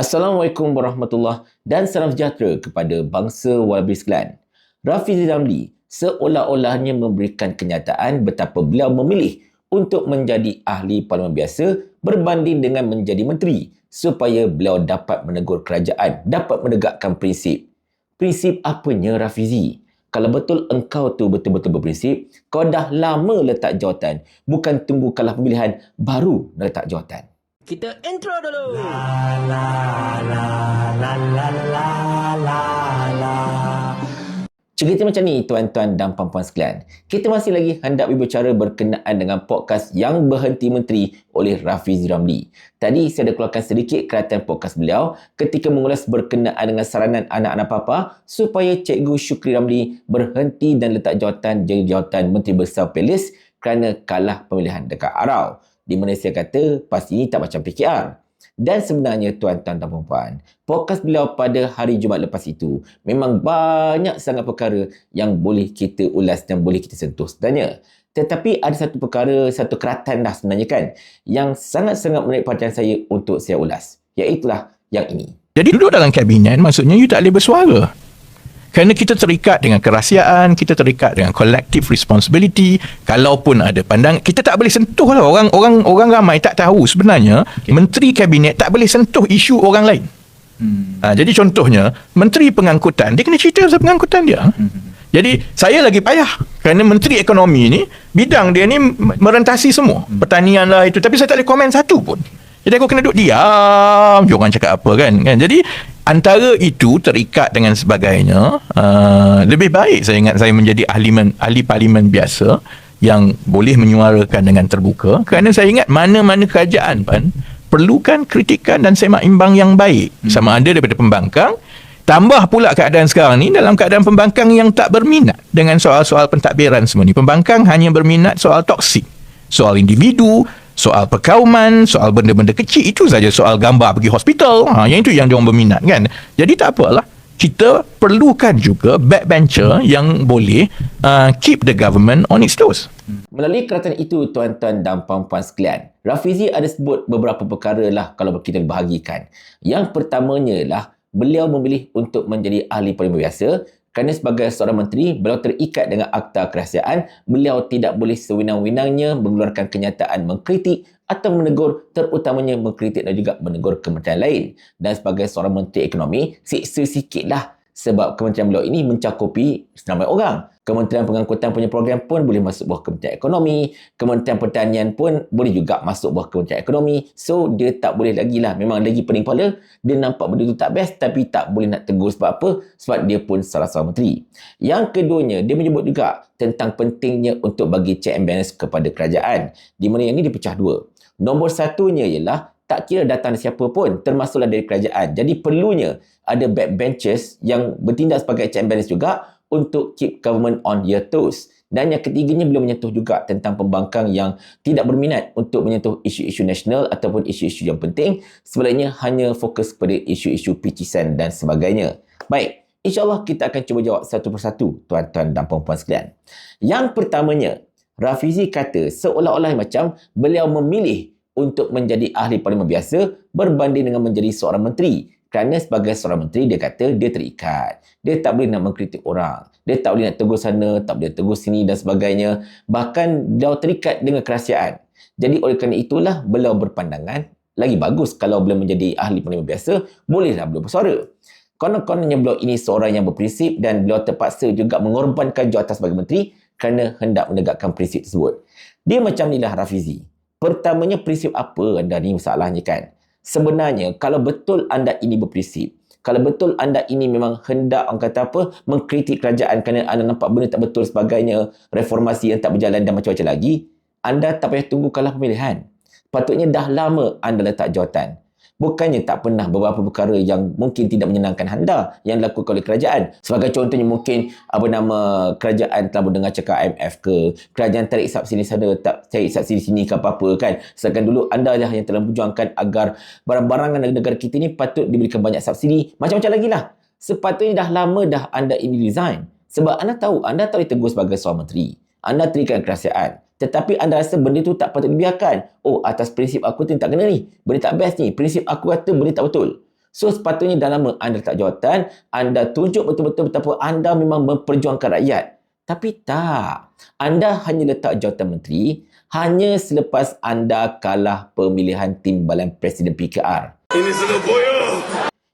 Assalamualaikum warahmatullahi dan salam sejahtera kepada bangsa Walbri sekalian. Rafizi Ramli seolah-olahnya memberikan kenyataan betapa beliau memilih untuk menjadi ahli parlimen biasa berbanding dengan menjadi menteri supaya beliau dapat menegur kerajaan, dapat menegakkan prinsip. Prinsip apanya Rafizi? Kalau betul engkau tu betul-betul berprinsip, kau dah lama letak jawatan, bukan tunggu kalah pemilihan baru letak jawatan. Kita intro dulu. La la la la la la la. Cerita macam ni tuan-tuan dan puan-puan sekalian. Kita masih lagi hendak berbicara berkenaan dengan podcast Yang Berhenti Menteri oleh Rafizi Ramli. Tadi saya ada keluarkan sedikit keratan podcast beliau ketika mengulas berkenaan dengan saranan anak-anak papa supaya Cikgu Syukri Ramli berhenti dan letak jawatan jadi jawatan Menteri Besar Pelis kerana kalah pemilihan dekat Arau. Di mana saya kata pasti ini tak macam PKR. Dan sebenarnya tuan-tuan dan puan podcast beliau pada hari Jumaat lepas itu memang banyak sangat perkara yang boleh kita ulas dan boleh kita sentuh sebenarnya. Tetapi ada satu perkara, satu keratan dah sebenarnya kan yang sangat-sangat menarik perhatian saya untuk saya ulas. Iaitulah yang ini. Jadi duduk dalam kabinet maksudnya you tak boleh bersuara. Kerana kita terikat dengan kerahsiaan, kita terikat dengan collective responsibility. Kalaupun ada pandang, kita tak boleh sentuh lah. Orang orang orang ramai tak tahu sebenarnya okay. menteri kabinet tak boleh sentuh isu orang lain. Hmm. Ha, jadi contohnya, menteri pengangkutan, dia kena cerita pasal pengangkutan dia. Hmm. Jadi saya lagi payah kerana menteri ekonomi ni bidang dia ni merentasi semua. Hmm. Pertanian lah itu tapi saya tak boleh komen satu pun. Jadi aku kena duduk diam je orang cakap apa kan. kan? Jadi antara itu terikat dengan sebagainya uh, lebih baik saya ingat saya menjadi ahli, men, ahli parlimen biasa yang boleh menyuarakan dengan terbuka. Kerana saya ingat mana-mana kerajaan pun perlukan kritikan dan semak imbang yang baik. Hmm. sama ada daripada pembangkang. Tambah pula keadaan sekarang ni dalam keadaan pembangkang yang tak berminat dengan soal-soal pentadbiran semua ni. Pembangkang hanya berminat soal toksik soal individu soal perkauman, soal benda-benda kecil itu saja soal gambar pergi hospital. Ha, yang itu yang dia orang berminat kan. Jadi tak apalah. Kita perlukan juga backbencher yang boleh uh, keep the government on its toes. Melalui keratan itu, tuan-tuan dan puan-puan sekalian, Rafizi ada sebut beberapa perkara lah kalau kita bahagikan. Yang pertamanya lah, beliau memilih untuk menjadi ahli parlimen biasa kerana sebagai seorang menteri, beliau terikat dengan akta kerahsiaan, beliau tidak boleh sewenang-wenangnya mengeluarkan kenyataan mengkritik atau menegur terutamanya mengkritik dan juga menegur kementerian lain. Dan sebagai seorang menteri ekonomi, siksa sikitlah sebab kementerian beliau ini mencakupi seramai orang. Kementerian Pengangkutan punya program pun boleh masuk bawah Kementerian Ekonomi. Kementerian Pertanian pun boleh juga masuk bawah Kementerian Ekonomi. So, dia tak boleh lagi lah. Memang lagi pening kepala. Dia nampak benda tu tak best tapi tak boleh nak tegur sebab apa? Sebab dia pun salah seorang menteri. Yang keduanya, dia menyebut juga tentang pentingnya untuk bagi check and balance kepada kerajaan. Di mana yang ini dipecah dua. Nombor satunya ialah tak kira datang siapa pun termasuklah dari kerajaan. Jadi perlunya ada backbenchers yang bertindak sebagai check and balance juga untuk keep government on your toes. Dan yang ketiganya beliau menyentuh juga tentang pembangkang yang tidak berminat untuk menyentuh isu-isu nasional ataupun isu-isu yang penting. Sebenarnya hanya fokus pada isu-isu picisan dan sebagainya. Baik, insyaAllah kita akan cuba jawab satu persatu tuan-tuan dan puan-puan sekalian. Yang pertamanya, Rafizi kata seolah-olah macam beliau memilih untuk menjadi ahli parlimen biasa berbanding dengan menjadi seorang menteri kerana sebagai seorang menteri, dia kata dia terikat. Dia tak boleh nak mengkritik orang. Dia tak boleh nak tegur sana, tak boleh tegur sini dan sebagainya. Bahkan dia terikat dengan kerahsiaan. Jadi oleh kerana itulah beliau berpandangan lagi bagus kalau beliau menjadi ahli penerima biasa, bolehlah beliau bersuara. Konon-kononnya beliau ini seorang yang berprinsip dan beliau terpaksa juga mengorbankan jawatan sebagai menteri kerana hendak menegakkan prinsip tersebut. Dia macam inilah Rafizi. Pertamanya prinsip apa anda ni masalahnya kan? Sebenarnya kalau betul anda ini berprinsip, kalau betul anda ini memang hendak orang kata apa mengkritik kerajaan kerana anda nampak benda tak betul sebagainya, reformasi yang tak berjalan dan macam-macam lagi, anda tak payah tunggu kalah pemilihan. Patutnya dah lama anda letak jawatan. Bukannya tak pernah beberapa perkara yang mungkin tidak menyenangkan anda yang dilakukan oleh kerajaan. Sebagai contohnya mungkin apa nama kerajaan telah mendengar cakap IMF ke, kerajaan tarik subsidi sana, tak tarik subsidi sini ke apa-apa kan. Sedangkan dulu anda lah yang telah berjuangkan agar barang-barang negara kita ni patut diberikan banyak subsidi. Macam-macam lagi lah. Sepatutnya dah lama dah anda ini resign. Sebab anda tahu, anda tak boleh tegur sebagai seorang menteri. Anda terikat kerajaan. Tetapi anda rasa benda tu tak patut dibiarkan. Oh, atas prinsip aku tu tak kena ni. Benda tak best ni. Prinsip aku kata benda tak betul. So sepatutnya dah lama anda letak jawatan, anda tunjuk betul-betul betapa anda memang memperjuangkan rakyat. Tapi tak. Anda hanya letak jawatan menteri hanya selepas anda kalah pemilihan timbalan Presiden PKR. Ini semua boyo.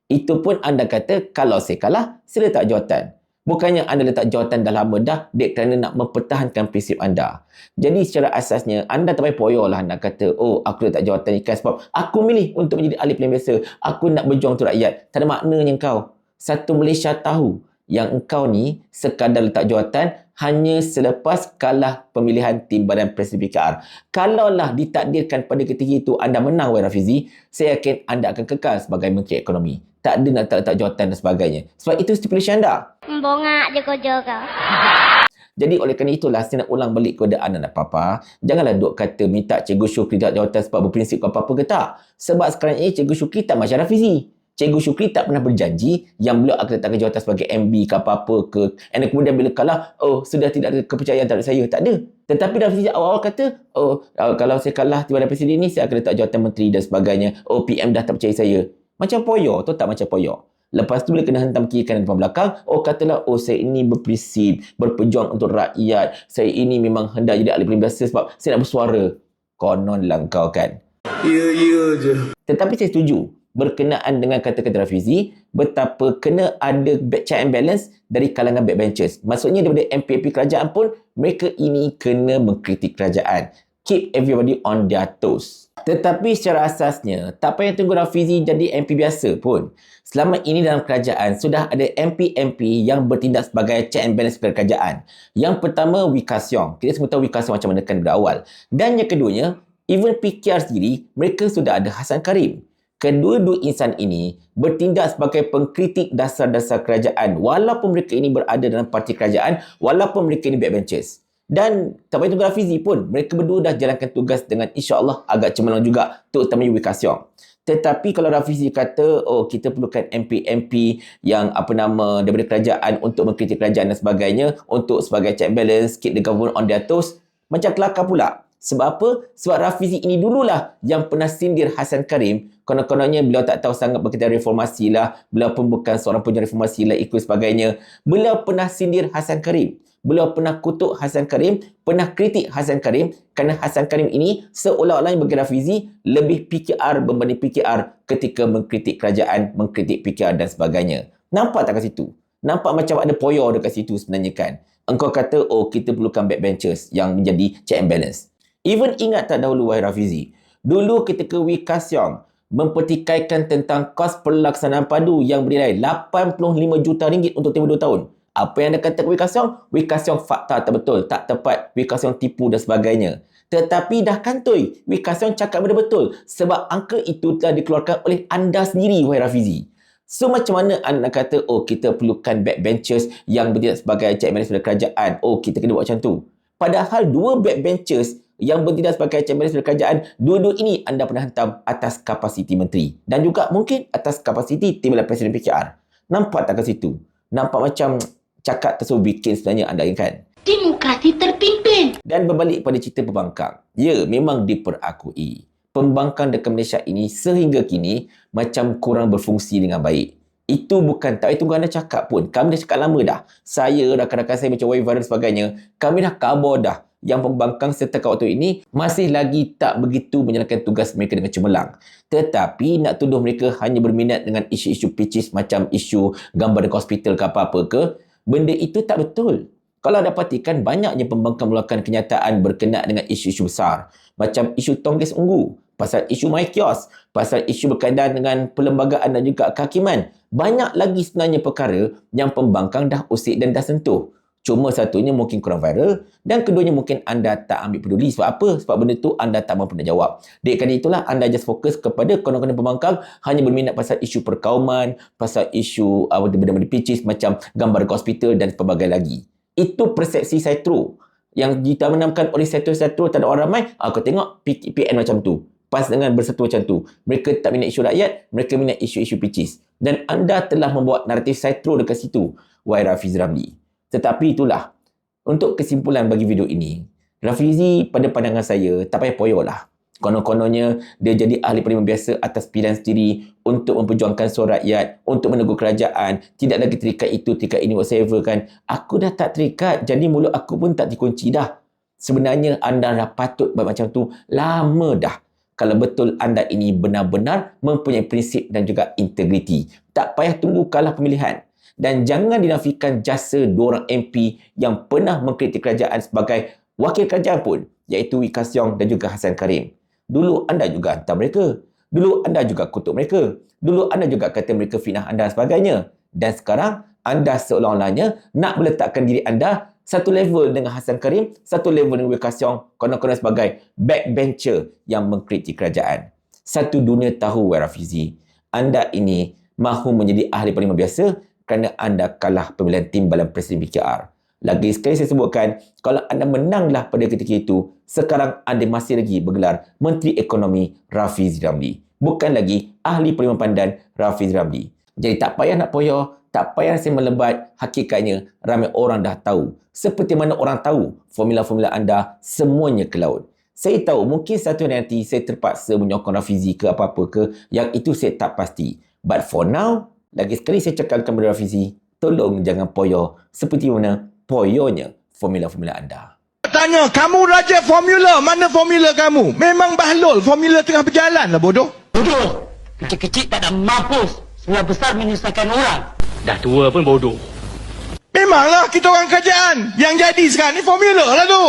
Itu pun anda kata kalau saya kalah, saya letak jawatan. Bukannya anda letak jawatan dah lama dah dek kerana nak mempertahankan prinsip anda. Jadi secara asasnya anda tak payah poyo lah nak kata oh aku letak jawatan ikan sebab aku milih untuk menjadi ahli pilihan biasa. Aku nak berjuang untuk rakyat. Tak ada maknanya kau. Satu Malaysia tahu yang engkau ni sekadar letak jawatan hanya selepas kalah pemilihan timbalan Presiden PKR. Kalaulah ditakdirkan pada ketika itu anda menang Wai Rafizi, saya yakin anda akan kekal sebagai Menteri Ekonomi. Tak ada nak letak jawatan dan sebagainya. Sebab itu stipulasi anda. Bongak je kerja kau. Jadi oleh kerana itulah saya nak ulang balik kepada anak-anak papa. Janganlah duk kata minta Cikgu Syukri tak jawatan sebab berprinsip ke apa-apa ke tak. Sebab sekarang ini Cikgu Syukri tak macam Rafizi. Cikgu Syukri tak pernah berjanji yang beliau akan letakkan jawatan sebagai MB ke apa-apa ke. And then kemudian bila kalah, oh sudah tidak ada kepercayaan terhadap saya. Tak ada. Tetapi Rafizi awal-awal kata, oh uh, kalau saya kalah timbalan presiden ni, saya akan letak jawatan menteri dan sebagainya. Oh PM dah tak percaya saya. Macam poyo tu tak macam poyo. Lepas tu bila kena hantam kiri kanan depan belakang, oh katalah, oh saya ini berprinsip, berpejuang untuk rakyat. Saya ini memang hendak jadi ahli pilihan biasa sebab saya nak bersuara. Konon lah kau kan. Ya, ya je. Tetapi saya setuju berkenaan dengan kata-kata Rafizi betapa kena ada check and balance dari kalangan backbenchers. Maksudnya daripada MPP kerajaan pun mereka ini kena mengkritik kerajaan. Keep everybody on their toes. Tetapi secara asasnya, tak payah tunggu Rafizi jadi MP biasa pun. Selama ini dalam kerajaan, sudah ada MP-MP yang bertindak sebagai check and balance kerajaan. Yang pertama, Wikasyong. Kita semua tahu Wikasyong macam mana kan dari awal. Dan yang keduanya, even PKR sendiri, mereka sudah ada Hasan Karim. Kedua-dua insan ini bertindak sebagai pengkritik dasar-dasar kerajaan walaupun mereka ini berada dalam parti kerajaan walaupun mereka ini backbenchers. Dan tak payah tunggu Hafizi pun, mereka berdua dah jalankan tugas dengan insya-Allah agak cemerlang juga terutamanya Wikasyong. Tetapi kalau Rafizi kata, oh kita perlukan MP-MP yang apa nama daripada kerajaan untuk mengkritik kerajaan dan sebagainya, untuk sebagai check balance, keep the government on their toes, macam kelakar pula. Sebab apa? Sebab Rafizi ini dululah yang pernah sindir Hasan Karim. Konon-kononnya beliau tak tahu sangat berkaitan reformasi lah. Beliau pun bukan seorang pejuang reformasi lah ikut sebagainya. Beliau pernah sindir Hasan Karim. Beliau pernah kutuk Hasan Karim, pernah kritik Hasan Karim kerana Hasan Karim ini seolah-olahnya bagi Rafizi lebih PKR berbanding PKR ketika mengkritik kerajaan, mengkritik PKR dan sebagainya. Nampak tak kat situ? Nampak macam ada poyo dekat situ sebenarnya kan? Engkau kata, oh kita perlukan backbenchers yang menjadi check and balance. Even ingat tak dahulu wahai Rafizi, dulu ketika Wee Kasyong mempertikaikan tentang kos pelaksanaan padu yang bernilai 85 juta ringgit untuk tempoh 2 tahun. Apa yang dia kata ke Wee Kasyong fakta tak betul, tak tepat. Wee tipu dan sebagainya. Tetapi dah kantoi, Wee cakap benda betul. Sebab angka itu telah dikeluarkan oleh anda sendiri, wahai Rafizi. So macam mana anda kata, oh kita perlukan backbenchers yang bertindak sebagai check balance pada kerajaan. Oh kita kena buat macam tu. Padahal dua backbenchers yang bertindak sebagai check pada kerajaan, dua-dua ini anda pernah hantam atas kapasiti menteri. Dan juga mungkin atas kapasiti timbalan Presiden PKR. Nampak tak ke situ? Nampak macam cakap tersebut bikin sebenarnya anda ingatkan. Demokrasi terpimpin. Dan berbalik pada cerita pembangkang. Ya, memang diperakui. Pembangkang dekat Malaysia ini sehingga kini macam kurang berfungsi dengan baik. Itu bukan tak payah tunggu anda cakap pun. Kami dah cakap lama dah. Saya, rakan-rakan saya macam Wai dan sebagainya. Kami dah kabar dah yang pembangkang serta kat waktu ini masih lagi tak begitu menjalankan tugas mereka dengan cemerlang. Tetapi nak tuduh mereka hanya berminat dengan isu-isu pitches macam isu gambar di hospital ke apa-apa ke, benda itu tak betul. Kalau anda perhatikan, banyaknya pembangkang melakukan kenyataan berkenaan dengan isu-isu besar. Macam isu Tonggis Unggu, pasal isu MyKios, pasal isu berkaitan dengan perlembagaan dan juga kehakiman. Banyak lagi sebenarnya perkara yang pembangkang dah usik dan dah sentuh. Cuma satunya mungkin kurang viral dan keduanya mungkin anda tak ambil peduli sebab apa? Sebab benda tu anda tak mampu nak jawab. Dek kerana itulah anda just fokus kepada konon-konon pembangkang hanya berminat pasal isu perkauman, pasal isu uh, benda-benda pitches macam gambar hospital dan pelbagai lagi. Itu persepsi saya true. Yang ditanamkan oleh setro-setro tak ada orang ramai, aku tengok PN macam tu. Pas dengan bersatu macam tu. Mereka tak minat isu rakyat, mereka minat isu-isu pitches. Dan anda telah membuat naratif setro dekat situ. Wahai Rafiz Ramli. Tetapi itulah, untuk kesimpulan bagi video ini, Rafizi pada pandangan saya tak payah poyo lah. Konon-kononnya dia jadi ahli parlimen biasa atas pilihan sendiri untuk memperjuangkan suara rakyat, untuk menegur kerajaan, tidak lagi terikat itu, terikat ini, whatever kan. Aku dah tak terikat, jadi mulut aku pun tak dikunci dah. Sebenarnya anda dah patut buat macam tu lama dah. Kalau betul anda ini benar-benar mempunyai prinsip dan juga integriti. Tak payah tunggu kalah pemilihan. Dan jangan dinafikan jasa dua orang MP yang pernah mengkritik kerajaan sebagai wakil kerajaan pun, iaitu Wee Ka Siong dan juga Hassan Karim. Dulu anda juga hantar mereka. Dulu anda juga kutuk mereka. Dulu anda juga kata mereka fitnah anda dan sebagainya. Dan sekarang anda seolah-olahnya nak meletakkan diri anda satu level dengan Hassan Karim, satu level dengan Wee Ka Siong, konon-konon sebagai backbencher yang mengkritik kerajaan. Satu dunia tahu, Wai Rafizi, anda ini mahu menjadi ahli parlimen biasa kerana anda kalah pemilihan timbalan Presiden BKR. Lagi sekali saya sebutkan, kalau anda menanglah pada ketika itu, sekarang anda masih lagi bergelar Menteri Ekonomi Rafizi Ramli. Bukan lagi Ahli Parlimen Pandan Rafizi Ramli. Jadi tak payah nak poyo, tak payah saya melebat. Hakikatnya, ramai orang dah tahu. Seperti mana orang tahu formula-formula anda semuanya ke laut. Saya tahu mungkin satu hari nanti saya terpaksa menyokong Rafizi ke apa-apa ke, yang itu saya tak pasti. But for now, lagi sekali saya cakapkan kepada Rafizi, tolong jangan poyo seperti mana poyonya formula-formula anda. Tanya, kamu raja formula, mana formula kamu? Memang bahlul, formula tengah berjalan lah bodoh. Bodoh. Kecil-kecil tak ada mampus. Sebelah besar menyusahkan orang. Dah tua pun bodoh. Memanglah kita orang kerajaan. Yang jadi sekarang ni formula lah tu.